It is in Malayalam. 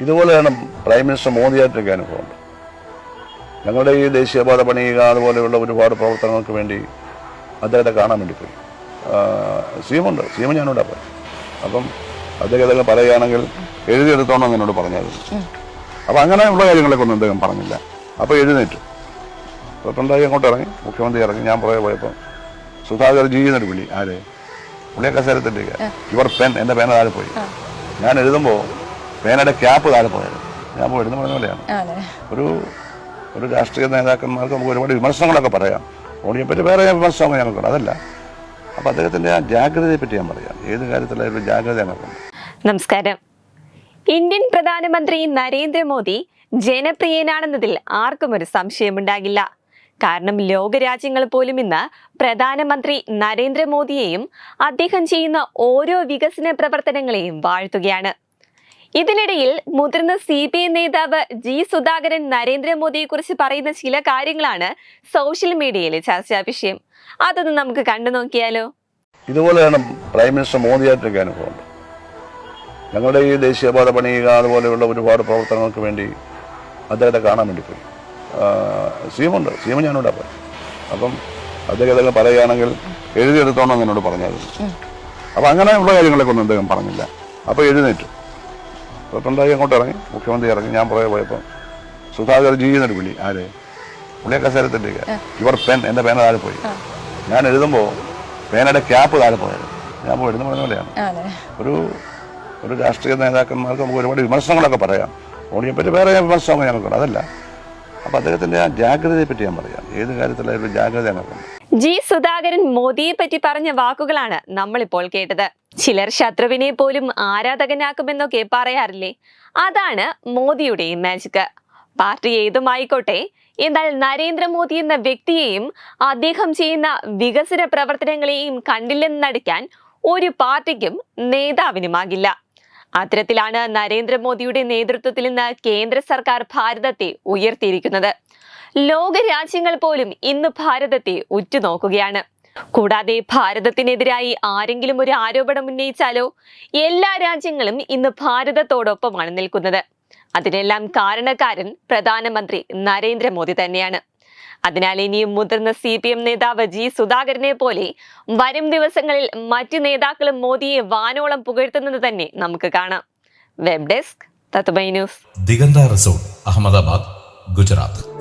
ഇതുപോലെയാണ് പ്രൈം മിനിസ്റ്റർ മോദിയായിട്ടൊക്കെ അനുഭവമുണ്ട് ഞങ്ങളുടെ ഈ ദേശീയപാത പണിയുക അതുപോലെയുള്ള ഒരുപാട് പ്രവർത്തനങ്ങൾക്ക് വേണ്ടി അദ്ദേഹത്തെ കാണാൻ വേണ്ടി പോയി. സീമുണ്ട്. സീമ ഞാനിവിടെ പോയി. അപ്പം അദ്ദേഹം ഇതൊക്കെ പറയുകയാണെങ്കിൽ എഴുതിയെടുത്തോണം എന്നോട് പറഞ്ഞായിരുന്നു. അപ്പം അങ്ങനെയുള്ള കാര്യങ്ങളൊക്കെ ഒന്നും അദ്ദേഹം പറഞ്ഞില്ല. അപ്പോൾ എഴുന്നേറ്റു. അപ്പോൾ പിണറായി അങ്ങോട്ട് ഇറങ്ങി. മുഖ്യമന്ത്രി ഇറങ്ങി. ഞാൻ പുറകെ പോയപ്പോൾ സുധാകർ ജി എന്നൊരു വിളി. ആര്? പുള്ളിയെ കസേരത്തിന്റെ യുവർ പെൻ എന്റെ പേന താഴെ പോയി ഞാൻ എഴുതുമ്പോൾ പേനയുടെ ക്യാപ്പ് താഴെ പോയത്. ഞാൻ പോയിരുന്നു പറഞ്ഞ പോലെയാണ്. ഒരു ഒരു രാഷ്ട്രീയ നേതാക്കന്മാർക്ക് നമുക്ക് ഒരുപാട് വിമർശനങ്ങളൊക്കെ പറയാം. ഓണിയെ പറ്റി വേറെ വിമർശനങ്ങൾ ഞങ്ങൾക്കുണ്ട് അതല്ല. അപ്പം അദ്ദേഹത്തിന്റെ ആ ജാഗ്രതയെ പറ്റി ഞാൻ പറയാം. ഏത് കാര്യത്തിലായാലും ഒരു ജാഗ്രത ഞങ്ങൾക്കുണ്ട്. നമസ്കാരം. ഇന്ത്യൻ പ്രധാനമന്ത്രി നരേന്ദ്രമോദി ജനപ്രിയനാണെന്നതിൽ ആർക്കും ഒരു സംശയമുണ്ടാകില്ല. കാരണം ലോകരാജ്യങ്ങൾ പോലും ഇന്ന് പ്രധാനമന്ത്രി നരേന്ദ്രമോദിയെയും അദ്ദേഹം ചെയ്യുന്ന ഓരോ വികസന പ്രവർത്തനങ്ങളെയും വാഴ്ത്തുകയാണ്. ഇതിനിടയിൽ മുതിർന്ന സി പി ഐ നേതാവ് ജി സുധാകരൻ നരേന്ദ്രമോദിയെ കുറിച്ച് പറയുന്ന ചില കാര്യങ്ങളാണ് സോഷ്യൽ മീഡിയയിലെ ചർച്ചാ വിഷയം അതൊന്ന് നമുക്ക് കണ്ടു നോക്കിയാലോ. ഇതുപോലെയാണ് പ്രൈം മിനിസ്റ്റർ മോദിയായിട്ടൊക്കെ അനുഭവം. ഞങ്ങളുടെ ഈ ദേശീയപാത പണിയുക അതുപോലെയുള്ള ഒരുപാട് പ്രവർത്തനങ്ങൾക്ക് വേണ്ടി അദ്ദേഹത്തെ കാണാൻ വേണ്ടി പോയി. ആ, സീമുണ്ട്. സീമ ഞാനിവിടെ പോയി. അപ്പം അദ്ദേഹം ഇതൊക്കെ പറയുകയാണെങ്കിൽ എഴുതിയെടുത്തോണം എന്നോട് പറഞ്ഞായിരുന്നു. അപ്പം അങ്ങനെയുള്ള കാര്യങ്ങളൊക്കെ ഒന്നും അദ്ദേഹം പറഞ്ഞില്ല. അപ്പോൾ എഴുന്നേറ്റു. പിണറായി അങ്ങോട്ട് ഇറങ്ങി. മുഖ്യമന്ത്രി ഇറങ്ങി. ഞാൻ പുറകെ പോയപ്പോൾ സുധാകർ ജി എന്നൊരു പുള്ളി ആര്? പുള്ളിയെ കസേരത്തിന്റെ ഇവർ പെൻ എന്റെ പേന താഴെ പോയി. ഞാൻ എഴുതുമ്പോൾ പേനയുടെ ക്യാപ്പ് താഴെ പോയത്. ഞാൻ പോയി എഴുതുന്ന പറഞ്ഞ പോലെയാണ്. ഒരു ഒരു രാഷ്ട്രീയ നേതാക്കന്മാർക്ക് നമുക്ക് ഒരുപാട് വിമർശനങ്ങളൊക്കെ പറയാം. ഓണിയെ പറ്റി വേറെ വിമർശനങ്ങൾ ഞങ്ങൾക്കുണ്ട്. അതല്ല. അപ്പോൾ അദ്ദേഹത്തിന്റെ ആ ജാഗ്രതയെ പറ്റി ഞാൻ പറയാം. ഏത് കാര്യത്തിലായാലും ജാഗ്രത ഞങ്ങൾക്കുണ്ട്. ജി സുധാകരൻ മോദിയെ പറ്റി പറഞ്ഞ വാക്കുകളാണ് നമ്മളിപ്പോൾ കേട്ടത്. ചിലർ ശത്രുവിനെ പോലും ആരാധകനാക്കുമെന്നൊക്കെ പറയാറില്ലേ? അതാണ് മോദിയുടെ മാജിക് പാർട്ടി ഏതുമായിക്കോട്ടെ എന്നാൽ നരേന്ദ്രമോദി എന്ന വ്യക്തിയെയും അദ്ദേഹം ചെയ്യുന്ന വികസന പ്രവർത്തനങ്ങളെയും കണ്ടില്ലെന്ന് നടിക്കാൻ ഒരു പാർട്ടിക്കും നേതാവിനുമാകില്ല. അത്തരത്തിലാണ് നരേന്ദ്രമോദിയുടെ നേതൃത്വത്തിൽ നിന്ന് കേന്ദ്ര സർക്കാർ ഭാരതത്തെ ഉയർത്തിയിരിക്കുന്നത്. ലോക രാജ്യങ്ങൾ പോലും ഇന്ന് ഭാരതത്തെ ഉറ്റുനോക്കുകയാണ്. കൂടാതെ ഭാരതത്തിനെതിരായി ആരെങ്കിലും ഒരു ആരോപണം ഉന്നയിച്ചാലോ? എല്ലാ രാജ്യങ്ങളും ഇന്ന് ഭാരതത്തോടൊപ്പമാണ് നിൽക്കുന്നത്. അതിനെല്ലാം കാരണക്കാരൻ പ്രധാനമന്ത്രി നരേന്ദ്രമോദി തന്നെയാണ്. അതിനാൽ ഇനിയും മുതിർന്ന സി പി എം നേതാവ് ജി സുധാകരനെ പോലെ വരും ദിവസങ്ങളിൽ മറ്റു നേതാക്കളും മോദിയെ വാനോളം പുകഴ്ത്തുന്നത് തന്നെ നമുക്ക് കാണാം. Web desk Tatva news. Diganta resort Ahmedabad Gujarat.